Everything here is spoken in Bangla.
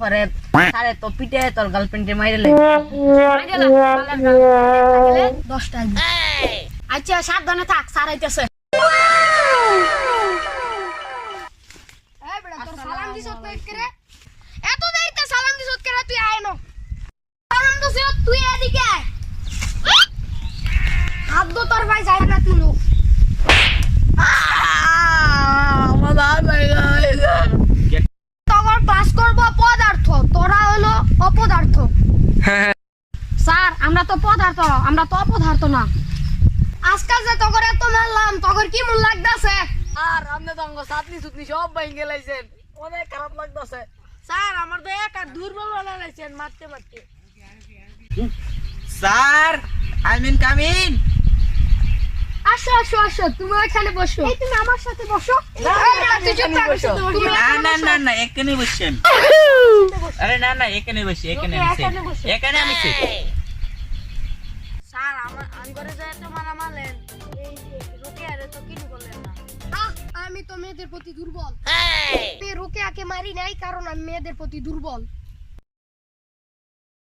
পরে সারে তো পিটে তোর গার্লফ্রেন্ডে মাইরে লাই। দশটা আচ্ছা সাবধানে থাক স্যার আইতেছে। সালাম দিছ এত দেরিতে সালাম দিছ তুই আয় না। সালাম দিছ তুই এদিকে আয়। হাত দো তোর ভাই যাই না তুই অপদার্থ স্যার আমরা তো পদার্থ আমরা তো অপদার্থ না। আজকাল যে তখন এত মারলাম তখন কি মন লাগতেছে? আর আপনি তো অঙ্গ সাতনি সুতনি সব বাইঙ্গে লাইছেন। অনেক খারাপ লাগতেছে। স্যার আমার তো এক আর দুর্বল বানাইছেন মারতে মারতে। স্যার আই মিন কামিন আসো আসো আসো তুমি ওইখানে বসো। এই তুমি আমার সাথে বসো। না, না। না না এখানে বসছেন আরে না না এখানে বসি এখানে আমি এখানে আমি sit। স্যার আমার আমি করে মারা মারলেন এই রোকে আরে তো কিছু করলেন না। আমি তো মেয়েদের প্রতি দুর্বল। রুকে আগে মারি নাই কারণ আমি মেয়েদের প্রতি দুর্বল।